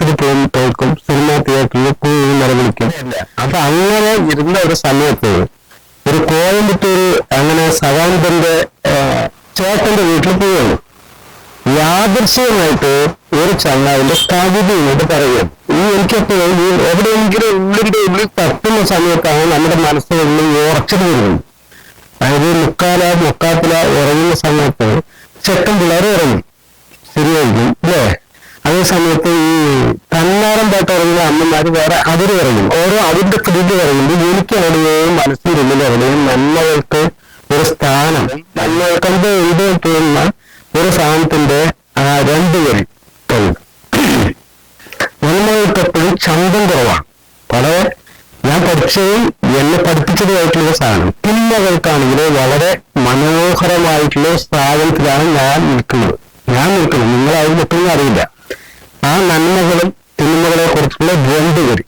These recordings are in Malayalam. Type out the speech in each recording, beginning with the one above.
കേൾക്കും പോയി കേൾക്കും സിനിമാ തിയേറ്ററിൽ പോയി നിലവിളിക്കും അപ്പൊ അങ്ങനെ ഇരുന്ന ഒരു സമയത്ത് ഒരു കോയമ്പത്തൂർ അങ്ങനെ സദാനന്ദന്റെ ചേട്ടന്റെ വീട്ടിൽ പോവുകയാണ്. യാദൃശ്യമായിട്ട് ഒരു ചങ്ങാവിന്റെ കവിത എന്നിട്ട് പറയും ഈ എനിക്കെപ്പോഴും ഈ എവിടെയെങ്കിലും ഉള്ളിന്റെ ഉള്ളിൽ തട്ടുന്ന സമയത്താണ് നമ്മുടെ മനസ്സിനുള്ളിൽ ഉറച്ചത് വരുന്നത്. അതായത് മുക്കാല മുക്കാത്തില ഉറങ്ങുന്ന സമയത്ത് ചെക്കൻ പിള്ളേർ ഉറങ്ങും. ശരിയായിരിക്കും അല്ലേ? അതേ സമയത്ത് ഈ തന്നാരം പാട്ട് ഇറങ്ങുന്ന അമ്മമാര് വേറെ അതിര് ഇറങ്ങും ഓരോ അതിന്റെ കൃതി ഇറങ്ങുമ്പോൾ എനിക്ക് എവിടെയും മനസ്സിന്റെ എവിടെയും നന്മകൾക്ക് ഒരു സ്ഥാനം. നന്മകൾക്ക് എന്തോ തോന്നുന്ന ഒരു സ്ഥാനത്തിന്റെ ആ രണ്ട് വരി. നന്മകൾക്കെപ്പോഴും നന്മകൾക്ക് എപ്പോഴും ചന്തം കുറവാണ്. വളരെ ഞാൻ പഠിച്ചതും എന്നെ പഠിപ്പിച്ചതുമായിട്ടുള്ള സാധനം തിന്മകൾക്കാണെങ്കിൽ വളരെ മനോഹരമായിട്ടുള്ള സ്ഥാപനത്തിലാണ് ഞാൻ നിൽക്കുന്നത്. ഞാൻ നിൽക്കുന്നത്. നിങ്ങൾ അത് നിൽക്കുന്നത് അറിയില്ല. ആ നന്മകളും തിന്മകളെ കുറിച്ചുള്ള രണ്ട് വരും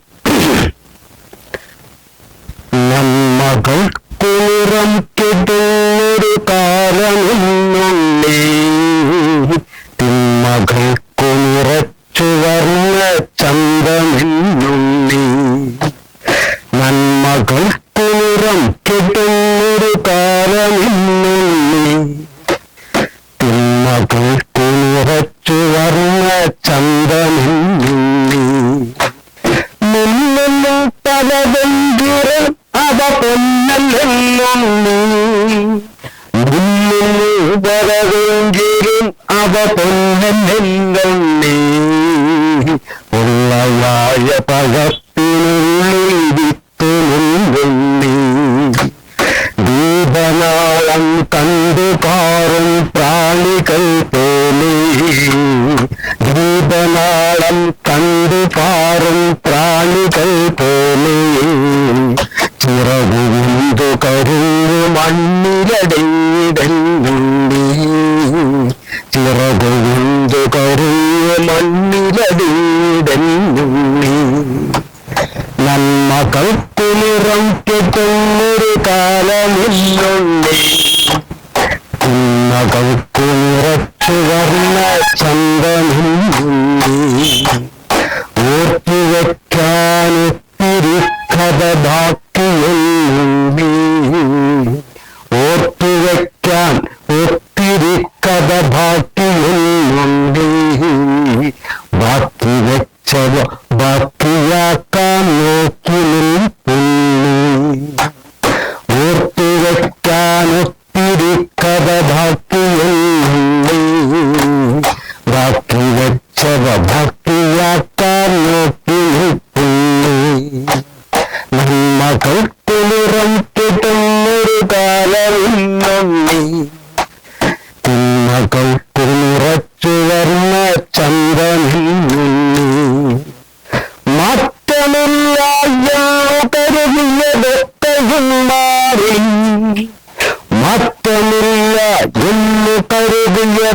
നമ്മകൾ കുളിരം കിട്ടുന്നൊരു കാലമെന്നുള്ളേ തിന്മകൾ വർണ ചന്തമെന്നുള്ളേ നന്മകൾ ഓർത്തുവെക്കാൻ ഒത്തിരി കഥ ബാക്കിയുള്ളേ ബാക്കി വെച്ചവ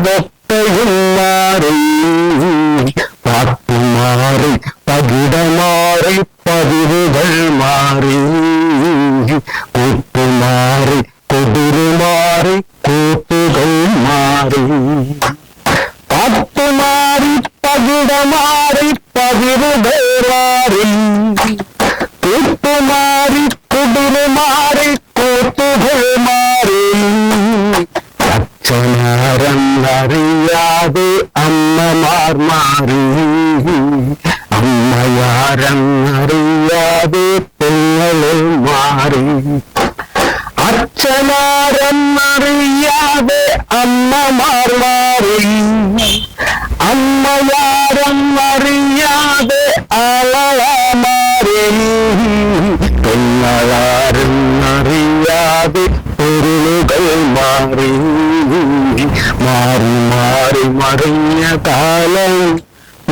Bible அம்மாவே அம்மமார் மாறி. அம்மையாரம் அறியாதே பெண்களே மாறி. அச்சனாரம் அறியாதே அம்மமார் மாறி. அம்மையாரம் அறியாதே அழகா மாறி. பெண்ணளாரும் அறியாது பொருள்கள் மாறி. മാറി മറിഞ്ഞ കാലം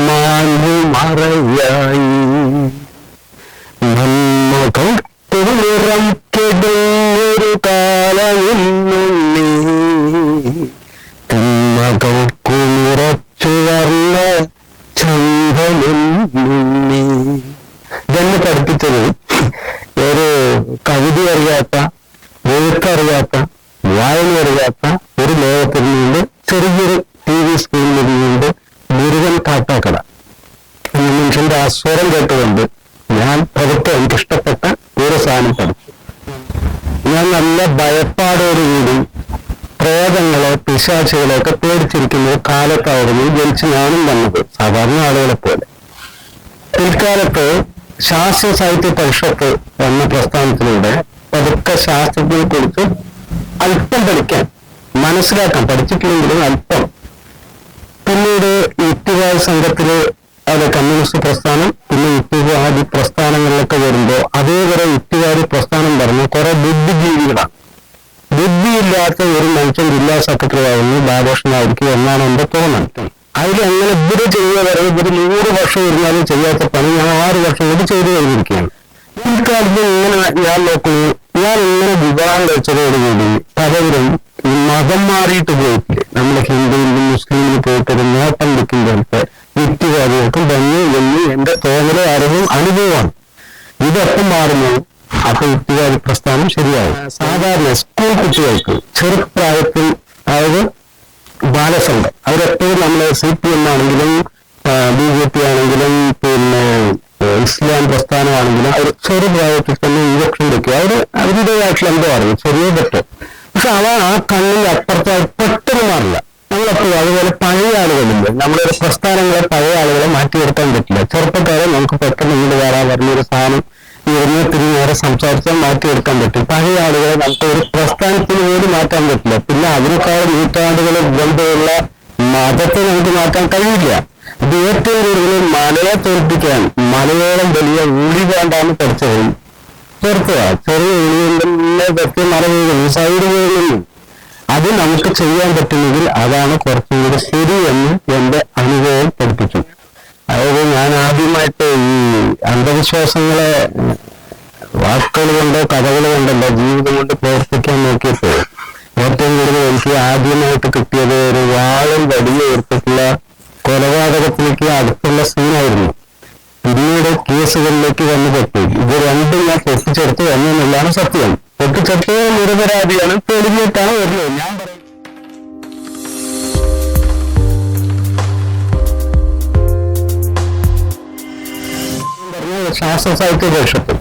മാഞ്ഞു മറയായി. നമ്മ കൊട്ടു നിറം കെടുന്നൊരു പിൽക്കാലത്ത് ശാസ്ത്ര സാഹിത്യ പരിഷത്ത് എന്ന പ്രസ്ഥാനത്തിലൂടെ പതുക്കെ ശാസ്ത്രത്തിനെ കുറിച്ച് അല്പം പഠിക്കാൻ മനസ്സിലാക്കാൻ പഠിച്ചിട്ടില്ലെങ്കിലും അല്പം. പിന്നീട് യുക്തിവാദ സംഘത്തിൽ അത് കമ്മ്യൂണിസ്റ്റ് പ്രസ്ഥാനം പിന്നെ യുക്തിവാദി പ്രസ്ഥാനങ്ങളിലൊക്കെ വരുമ്പോൾ അതേവരെ യുക്തിവാദി പ്രസ്ഥാനം പറഞ്ഞ കുറെ ബുദ്ധിജീവികളാണ്. ബുദ്ധിയില്ലാത്ത ഒരു മനുഷ്യൻ ജില്ലാ സെക്രട്ടറി ആയിരുന്നു ബാലകൃഷ്ണനായിരിക്കും എന്നാണ് എന്റെ തോന്നൽ. അതിൽ അങ്ങനെ ഇവർ ചെയ്യുന്നവരെ ഇവർ നൂറ് വർഷം ഇരുന്നാലും ചെയ്യാത്ത പണി ഞാൻ ആറ് വർഷം കൊണ്ട് ചെയ്തു കഴിഞ്ഞിരിക്കുകയാണ്. ഇക്കാലത്ത് ഇങ്ങനെ ഞാൻ നോക്കുന്നു. ഞാൻ ഇങ്ങനെ വിവാഹം കഴിച്ചതോടുകൂടി പലവരും ഈ മതം മാറിയിട്ട് പോയിട്ടില്ലേ. നമ്മുടെ ഹിന്ദുവിലും മുസ്ലിമിലും പോയിട്ട് നേട്ടം വെക്കുമ്പോഴത്തെ വ്യക്തികാരികൾക്കും ഭംഗി എന്ന് എന്റെ തോന്നലും അറിവും അനുഭവമാണ്. ഇതൊക്കെ മാറുന്നു. അപ്പൊ വ്യക്തികാരി പ്രസ്ഥാനം ശരിയാവും. സാധാരണ സ്കൂൾ കുട്ടികൾക്ക് ചെറുപ്രായത്തിൽ അതായത് ബാലസംഘം. അവരെപ്പോഴും നമ്മൾ സി പി എം ആണെങ്കിലും ബി ജെ പി ആണെങ്കിലും പിന്നെ ഇസ്ലാം പ്രസ്ഥാനമാണെങ്കിലും അവർ ചെറുപ്രായത്തിൽ തന്നെ ഇലക്ഷൻ വെക്കുക അവർ അവരുടേതായിട്ടുള്ള എന്തോ അറിയും ചെറിയ തെറ്റ്. പക്ഷെ അവ ആ കണ്ണിൽ അപ്പുറത്ത് പെട്ടെന്ന് മാറില്ല. നമ്മളെപ്പോഴും അതുപോലെ പഴയ ആളുകളുണ്ട്. നമ്മളൊരു പ്രസ്ഥാനങ്ങളെ പഴയ ആളുകളെ മാറ്റി നിർത്താൻ പറ്റില്ല. ചെറുപ്പക്കാരെ നമുക്ക് പെട്ടെന്ന് ഇങ്ങോട്ട് വരാൻ പറഞ്ഞൊരു സാധനം നേരെ സംസാരിച്ചാൽ മാറ്റിയെടുക്കാൻ പറ്റും. പഴയ ആളുകളെ നമുക്ക് ഒരു പ്രസ്ഥാനത്തിന് പോലും മാറ്റാൻ പറ്റില്ല. പിന്നെ അതിനേക്കാൾ നൂറ്റാണ്ടുകൾ ബന്ധമുള്ള മതത്തെ നമുക്ക് മാറ്റാൻ കഴിയില്ല. ഇത് ഏറ്റവും കൂടുതൽ മലയെ തോൽപ്പിക്കാൻ മലയോളം വലിയ ഉളി വേണ്ടാന്ന് പഠിച്ചത്. ചെറുത്തുക ചെറിയ ഉള്ളിയെ വ്യക്തി മല വീഴുന്നു സൈഡ് വീഴുന്നു അത് നമുക്ക് ചെയ്യാൻ പറ്റുമെങ്കിൽ അതാണ് കുറച്ചും കൂടി ശരി എന്റെ അനുഭവം പഠിപ്പിച്ചു. അതായത് ഞാൻ ആദ്യമായിട്ട് അന്ധവിശ്വാസങ്ങളെ വാക്കുകൾ കൊണ്ടോ കഥകൾ കൊണ്ടല്ല ജീവിതം കൊണ്ട് പ്രവർത്തിക്കാൻ നോക്കിയപ്പോൾ ഏറ്റവും കൂടുതൽ എനിക്ക് ആദ്യമായിട്ട് കിട്ടിയത് ഒരു വാളും വടിയും ഏർപ്പെട്ടുള്ള കൊലപാതകത്തിലേക്ക് അടുത്തുള്ള സീനായിരുന്നു. പിന്നീട് കേസുകളിലേക്ക് വന്നു പെട്ടു ഇത് രണ്ടും ഞാൻ പൊട്ടിച്ചെടുത്തു എന്നുള്ളതാണ് സത്യം. പൊട്ടിച്ചെടുത്തത് നിരപരാധിയാണ്. തെളിഞ്ഞിട്ടാണ് വരുന്നത്. ഞാൻ ശാസ്ത്ര സാഹിത്യ പരിഷത്ത്.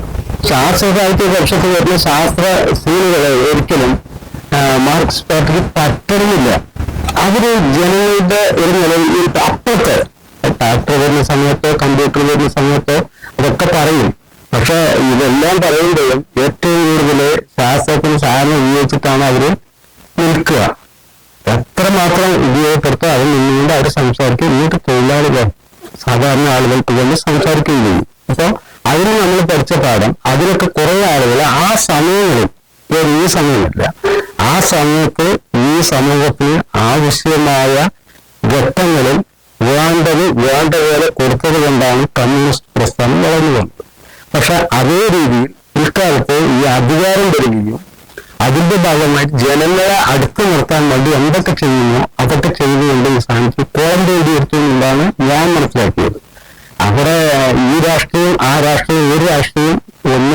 ശാസ്ത്ര സാഹിത്യ പരിഷത്ത് വരുന്ന ശാസ്ത്ര സീനുകളെ ഒരിക്കലും മാർക്സ് പാർട്ടിക്ക് പറ്റുന്നില്ല അവർ ജനങ്ങളുടെ ഒരു നിലയിൽ അപ്പുറത്ത് ട്രാക്ടർ വരുന്ന സമയത്തോ കമ്പ്യൂട്ടർ വരുന്ന സമയത്തോ അതൊക്കെ പറയും. പക്ഷെ ഇതെല്ലാം പറയുമ്പോഴും ഏറ്റവും കൂടുതൽ ശാസ്ത്രത്തിന് സാധനം ഉപയോഗിച്ചിട്ടാണ് അവർ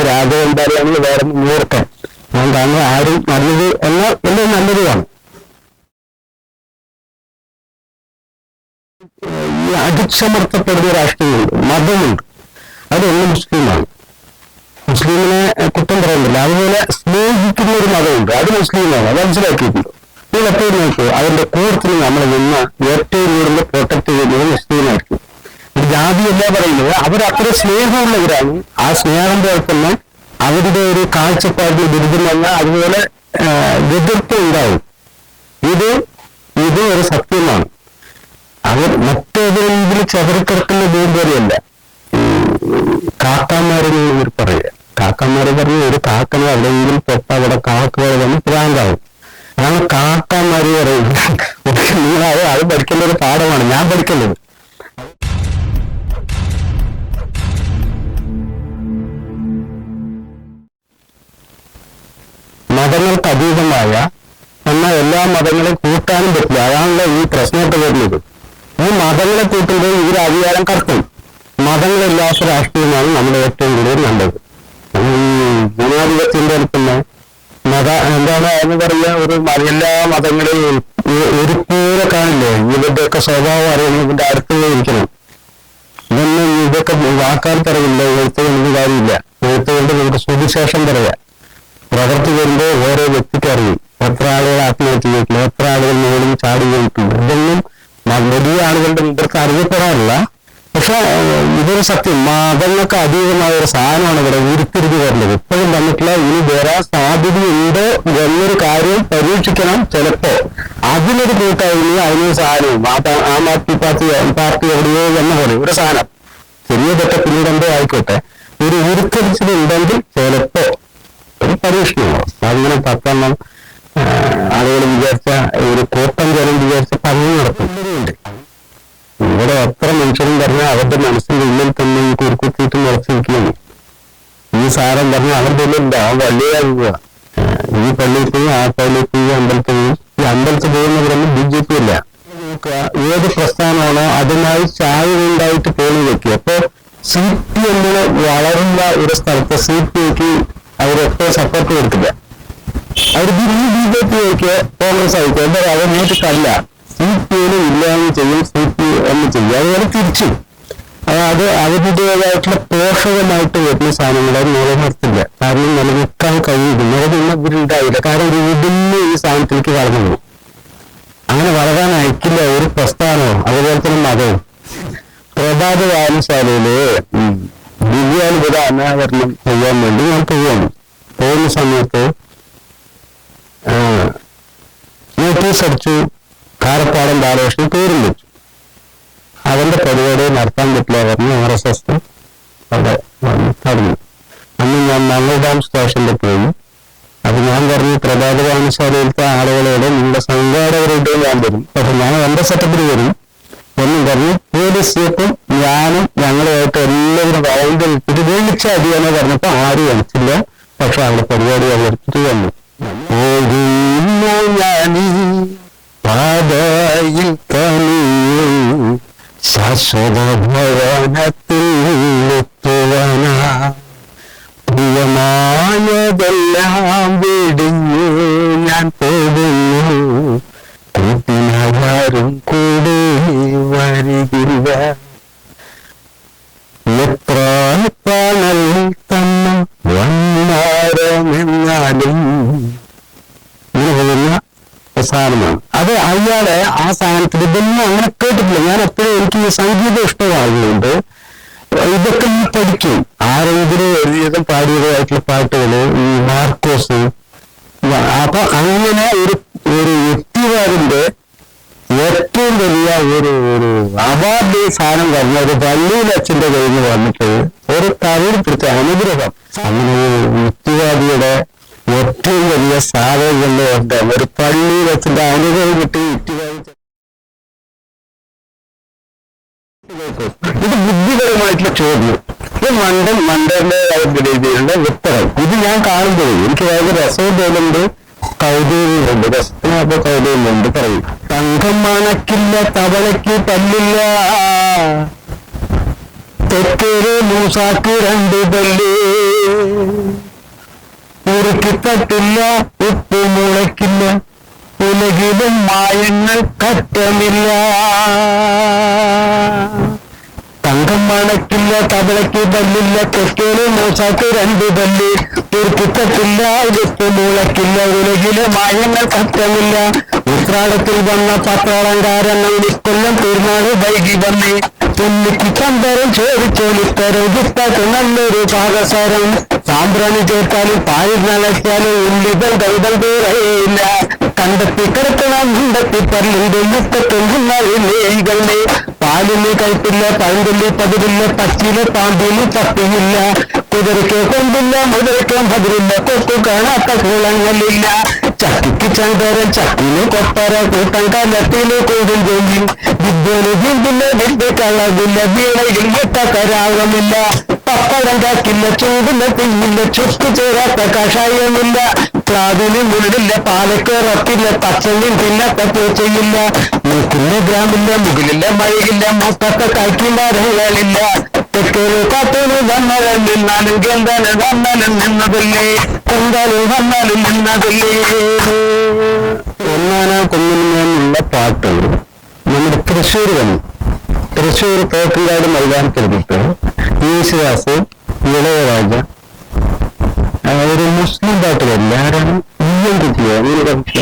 ഒന്ന് രാജവെമ്പാടിയാണെങ്കിൽ വേറെ മൂർഖൻ അതുകൊണ്ടാണ് ആരും നല്ലത് എന്നാൽ എല്ലാം നല്ലതുമാണ്. ഈ അടിച്ചമർത്തപ്പെടുന്ന രാഷ്ട്രീയമുണ്ട് മതമുണ്ട്. അതൊന്ന് മുസ്ലിമാണ്. മുസ്ലിമിനെ കുറ്റം പറയുന്നില്ല. അതുപോലെ സ്നേഹിക്കുന്ന ഒരു മതമുണ്ട്. അത് മുസ്ലിമാണ്. അത് മനസ്സിലാക്കിയിട്ടുണ്ട്. നിങ്ങൾ എപ്പോഴും നോക്കൂ. അതിന്റെ കൂട്ടത്തിൽ നമ്മൾ നിന്ന് ഏറ്റവും കൂടുതൽ പ്രൊട്ടക്ട് ചെയ്യുന്നത് മുസ്ലിമായിരിക്കും. ജാതിയല്ല പറയുന്നത്. അവരത്ര സ്നേഹമുള്ളവരാണ് ആ സ്നേഹം പോലെ തന്നെ അവരുടെ ഒരു കാഴ്ചപ്പാടിൽ ബിരുദം വന്ന അതുപോലെ എതിർപ്പ് ഉണ്ടാവും. ഇത് ഇത് ഒരു സത്യമാണ്. അവർ മറ്റേതെങ്കിലും ചവറിക്കിടക്കുന്ന ഭൂപോലെയല്ല കാക്കാമാരെന്ന് ഇവർ പറയുക. കാക്കാമാര് പറഞ്ഞ ഒരു കാക്കനെ എവിടെയെങ്കിലും തൊട്ട അവിടെ കാക്ക പോലെ വന്ന് പ്രാന്താവും അതാണ് കാക്കാമാര് പറയുന്നത്. നിങ്ങൾ അത് പഠിക്കേണ്ട ഒരു പാഠമാണ്. ഞാൻ പഠിക്കേണ്ടത് മതങ്ങൾക്ക് അതീതമായ എന്നാൽ എല്ലാ മതങ്ങളെ കൂട്ടാനും പറ്റില്ല. അതാണല്ലോ ഈ പ്രശ്നമൊക്കെ വരുന്നത്. ഈ മതങ്ങളെ കൂട്ടുമ്പോൾ ഇവർ അധികാരം കടത്തും മതങ്ങളില്ലാത്ത രാഷ്ട്രീയമാണ് നമ്മുടെ ഏറ്റവും കൂടുതൽ നല്ലത് ഈ ജനാധിപത്യത്തിന്റെ തന്നെ മത എന്താണ് എന്ന് പറയുക ഒരു എല്ലാ മതങ്ങളെയും ഒരു ഒരുപോലെ കാണില്ലേ? ഇവരുടെയൊക്കെ സ്വഭാവം അറിയുന്നതിന്റെ അടുത്ത് ഇരിക്കണം. ഇതൊന്നും ഇതൊക്കെ വാക്കാൽ പറയില്ല എഴുത്തുകൊണ്ട് കാര്യമില്ല. എഴുത്തുകൊണ്ട് നമുക്ക് സുവിശേഷം പറയാം. പ്രവൃത്തി വരുമ്പോൾ ഓരോ വ്യക്തിക്കറിയും എത്ര ആളുകൾ ആത്മഹത്യ ചെയ്തിട്ടുണ്ട് എത്ര ആളുകൾ മുകളിൽ ചാടി ചെയ്തിട്ടുണ്ട് ഇതൊന്നും വലിയ ആളുകളുടെ ഇവർക്ക് അറിയപ്പെടാറില്ല. പക്ഷെ ഇതൊരു സത്യം. മതങ്ങൾക്ക് അതീതമായ ഒരു സാധനമാണ് ഇവിടെ ഉരുത്തിരിഞ്ഞ് വരുന്നത്. ഇപ്പോഴും വന്നിട്ടില്ല. ഇനി വരാൻ സാധ്യതയുണ്ട് എന്നൊരു കാര്യം പരീക്ഷിക്കണം ചിലപ്പോ അതിനൊരു കൂട്ടായ്മ അതിനൊരു സാധനവും. ആ ആദ്മി പാർട്ടി പാർട്ടി എവിടെയോ എന്ന പോലെ. ഒരു സാധനം. ചെറിയ തെറ്റ പിന്നീട് ആയിക്കോട്ടെ. ഒരു ഉരുത്തിരിച്ചിലുണ്ടെങ്കിൽ ചിലപ്പോ ഒരു പരീക്ഷണമോ അതിങ്ങനെ പത്തെണ്ണം ആളുകൾ വിചാരിച്ച ഒരു കോട്ടം ജനം വിചാരിച്ച പറഞ്ഞു നടത്തുന്നുണ്ട് ഇവിടെ എത്ര മനുഷ്യരും പറഞ്ഞാൽ അവരുടെ സി പി ഐന് ഇല്ലാന്ന് ചെയ്യും സി എന്ന് ചെയ്യും. അതുപോലെ തിരിച്ചു. അത് അവരുടേതായിട്ടുള്ള പോഷകമായിട്ട് വരുന്ന സാധനങ്ങളെ നിലനിർത്തില്ല. കാരണം നിലനിൽക്കാൻ കഴിയില്ല. നിലനിന്ന് ഇവരുണ്ടായില്ല കാരണം ഇതിന്ന് ഈ സാധനത്തിലേക്ക് വളർന്നു പോകും. അങ്ങനെ വളരാൻ അയക്കില്ല ഒരു പ്രസ്ഥാനവും അതുപോലെ തന്നെ മതവും. പ്രഭാത വായനശാലയിൽ ദിവ്യാനുഭൂത അനാവരണം ചെയ്യാൻ വേണ്ടി ഞാൻ പോവുകയാണ്. പോകുന്ന സമയത്ത് നോട്ടീസ് അടിച്ചു. കാരപ്പാടം ബാലകൃഷ്ണൻ പേരും വെച്ചു. അവന്റെ പരിപാടി നടത്താൻ പറ്റില്ല പറഞ്ഞു ആർ എസ് എസ് അവിടെ പറഞ്ഞു അന്ന് ഞാൻ മംഗൾഡാം സ്റ്റേഷനിൽ പോയി. അത് ഞാൻ പറഞ്ഞു പ്രഭാത വായനശാലയിലത്തെ ആളുകളോട് നിങ്ങളുടെ സംഘാടകരോട് ഞാൻ വരും. പക്ഷെ ഞാൻ എന്റെ സെറ്റപ്പിൽ വരും. എന്നും പറഞ്ഞു പോലീസ് ജീപ്പും ഞാനും ഞങ്ങളുമായിട്ട് എല്ലാവരും റൗണ്ടിൽ ഇട്ടിട്ട് വിളിച്ച അടിയെന്ന് പറഞ്ഞപ്പോ ആരും അടിച്ചില്ല പക്ഷെ അവിടെ പരിപാടി അവതരിപ്പിച്ചു വന്നു ഓടുന്നു ഞാനീ പാതയിൽ തനിയും ശാശ്വത ഭവനത്തിൽ എത്തുവന. പ്രിയമായതെല്ലാം വിടുന്നു ഞാൻ പോകുന്നു. കൂട്ടിനാരും കൂടെ വരികില്ല. എത്ര പണൽ തന്ന വന്നാരമെന്നാലും അത് അയാളെ ആ സാധനത്തിൽ ഇതൊന്നും അങ്ങനെ കേട്ടിട്ടില്ല. ഞാൻ എപ്പോഴും എനിക്ക് ഈ സംഗീതം ഇഷ്ടമാകുന്നുണ്ട് ഇതൊക്കെ ഈ പഠിക്കും. ആരെങ്കിലും എഴുതിയതും പാടിയതായിട്ടുള്ള പാട്ടുകൾ ഈ മാർക്കോസ് അപ്പൊ അങ്ങനെ ഒരു ഒരു വ്യക്തിവാദിന്റെ ഏറ്റവും വലിയ ഒരു ഒരു അവാർഡ് സാധനം പറഞ്ഞ ഒരു പള്ളിയിൽ അച്ഛന്റെ കയ്യിൽ നിന്ന് വന്നിട്ട് ഒരു തലയിൽ പിടിച്ച അനുഗ്രഹം. അങ്ങനെ ഒരു യുക്തിവാദിയുടെ ഏറ്റവും വലിയ സാധനങ്ങളിൽ ഉണ്ട്. ഒരു പള്ളി വെച്ചിന്റെ അനുഭവം കിട്ടി ഇത് ബുദ്ധിപരമായിട്ടുള്ള ചോദ്യം. ഇത് മണ്ടൻ മണ്ടന്റെ രീതിയിലുള്ള ഉത്തരം. ഇത് ഞാൻ കാണുമ്പോൾ എനിക്ക് വളരെ രസവും തോന്നുന്നുണ്ട്. കൗതുകമുണ്ട് രസത്തിനകത്ത് കൗതുകമുണ്ട് പറയും. തങ്കം മണക്കില്ല തവളയ്ക്ക് പല്ലില്ല. തെക്കേര് മൂസാക്ക് രണ്ട് പല്ല്. ഉരുക്കി തട്ടില്ല ഉപ്പ് മുളയ്ക്കില്ല. ഉലകിലും മായങ്ങൾ കറ്റമില്ല. തങ്കം മണക്കില്ല തവളയ്ക്ക് പല്ലില്ല തെക്കേൽ മൂസാക്ക് രണ്ട് പല്ല് ഉരുക്കിത്തട്ടില്ല ഉപ്പ് മൂളക്കില്ല ഉലകിലെ മായങ്ങൾ കത്തമില്ല ഉത്രാടത്തിൽ വന്ന പത്രാളങ്കാരൻ ഇക്കൊല്ലം പെരുന്നാൾ വൈകി വന്ന്. തുന്നിക്ക് ചന്തരം ചോദിച്ചോലിത്തരം വിത്തക്ക് നല്ലൊരു പാകസരം സാമ്പ്രാണി ചേർത്താലും പാലിൽ നനച്ചാലും ഉള്ളി ദൈവം പേരയില്ല കണ്ടെത്തി കിടക്കണം മുണ്ടത്തി പല്ലിന്റെ മുക്കത്തൊന്നുന്നേ പാലിന് കയ്പില്ല പഴുതില്ല പതിരില്ല പച്ചിൽ പാമ്പിൽ പത്തിയില്ല കുതിരയ്ക്ക് കൊമ്പില്ല മുതിരക്കോ പതിരില്ല കൊക്കു കാണാത്ത കുളങ്ങളില്ല. ചക്കിക്ക് ചന്തരൻ ചക്കിന് കൊപ്പര കൂട്ടം കലത്തിൽ കൂടും ജോലി വിദ്യന് വിദ്യ കളവില്ല വീണയിൽ മുട്ടക്കരാകമില്ല പപ്പടം കാക്കില്ല ചൂടില്ല തെയ്യില്ല ചുക്ക് ചേരാത്ത കഷായമില്ല. പ്ലാവിനും മുള്ളില്ല പാലക്കേറത്തില്ല പച്ചയും തിന്നാത്ത പൂച്ചയില്ല. നോക്കില്ല ഗ്രാമില്ല മുകളില്ല മഴയില്ല മൊത്തത്തെ കാക്കിണ്ടാറുകളില്ല തെക്കോട് കാത്തോട് വന്നവൻ നിന്നാലും ഗന്ധനും വന്നാലും നിന്നതല്ലേ. കൊന്താലും വന്നാലും നിന്നതല്ലേ. ഒന്നാനാ പാട്ടുകൾ നമ്മുടെ തൃശ്ശൂർ വന്നു തൃശൂർ തോക്കിലാട് മൈതാനത്തിൽ വിട്ട് യേശുദാസ് ഇളയരാജ. ഒരു മുസ്ലിം പാട്ടുകാരില്ല. ആരാണ്? ഈയം കുട്ടിയ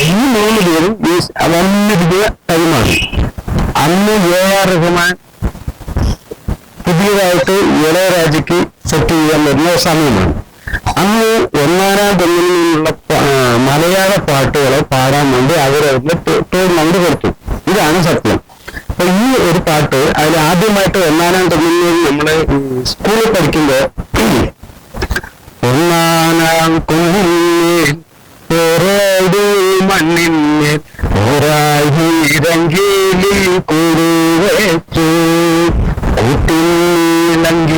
ഈ മൂന്ന് പേരും വന്നു പുതിയ കൈമാറി അന്ന് എ ആർ റഹ്മാൻ പുതിയതായിട്ട് ഇളയരാജയ്ക്ക് സെറ്റ് ചെയ്യാൻ വരുന്ന സമയമാണ്. അന്ന് ഒന്നാനാം തെങ്ങിനുള്ള മലയാള പാട്ടുകളെ പാടാൻ വേണ്ടി അവരവരുടെ ടൂർണമെന്റ് കൊടുത്തു. ഇതാണ് സത്യം. അപ്പൊ ഈ ഒരു പാട്ട് അതിൽ ആദ്യമായിട്ട് ഒന്നാനാൻ തുടങ്ങുന്നത് നമ്മൾ സ്കൂളിൽ പഠിക്കുമ്പോ ഒന്നാനാം കുന്നിൽ മണ്ണിന്മേൽ ഒരായി ഇറങ്കിലി കുറുവച്ചു കൂട്ടിലങ്കിലി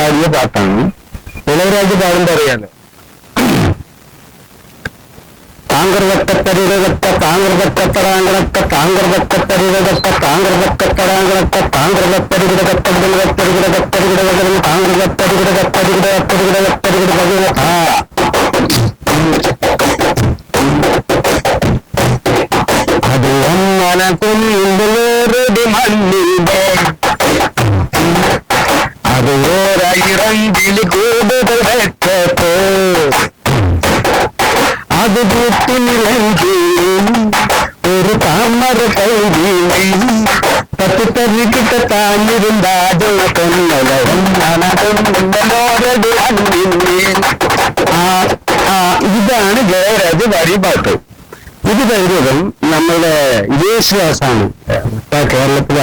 പാടിയ പാട്ടാണ് ഇളയരാജ് പാടുമ്പോ അറിയാലോ താങ്കൃതക്കത്തരിതക്ക താങ്കൃതക്കത്തടാങ്കണക്ക താങ്കൃതക്കത്തരിതക്ക താങ്കൃതക്കത്തടാങ്കണക്ക താങ്കൃതപ്പരികിടകത്തരികിടകത്തരികിടകത്തരികിടകരും താങ്കൃതപ്പരികിടകത്തരികിടകത്തരികിടകത്തരികിട അത് ഒന്നനക്കും മല്ലിന്റെ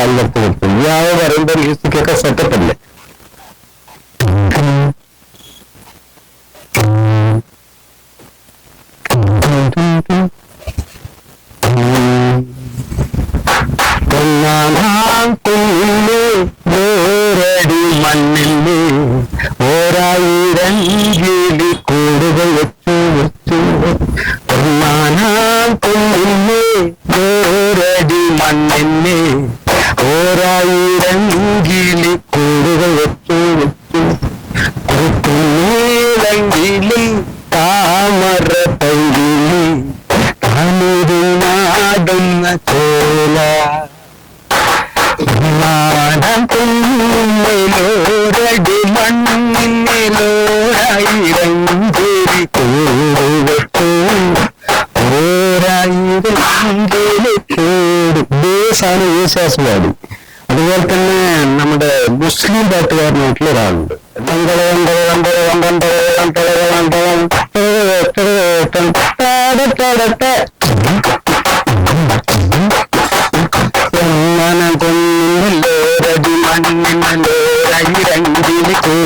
Yeah, and then we used que kick us out of the.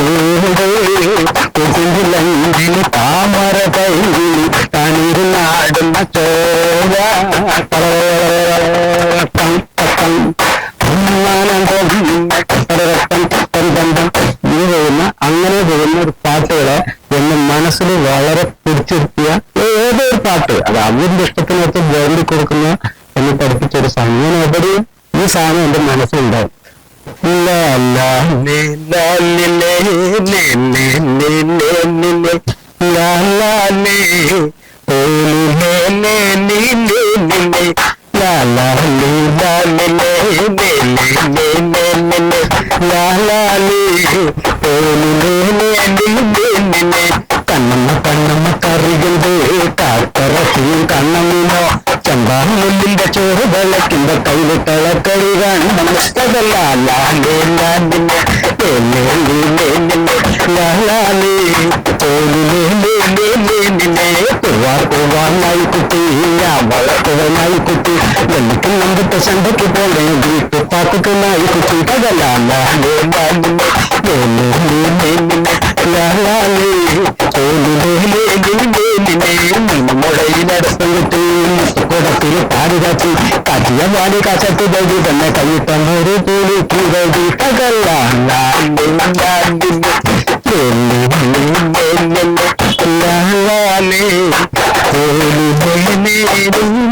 O Yamani kasatu bagi kena kayu tamuru puli ki bagi takala la la la puli la la la puli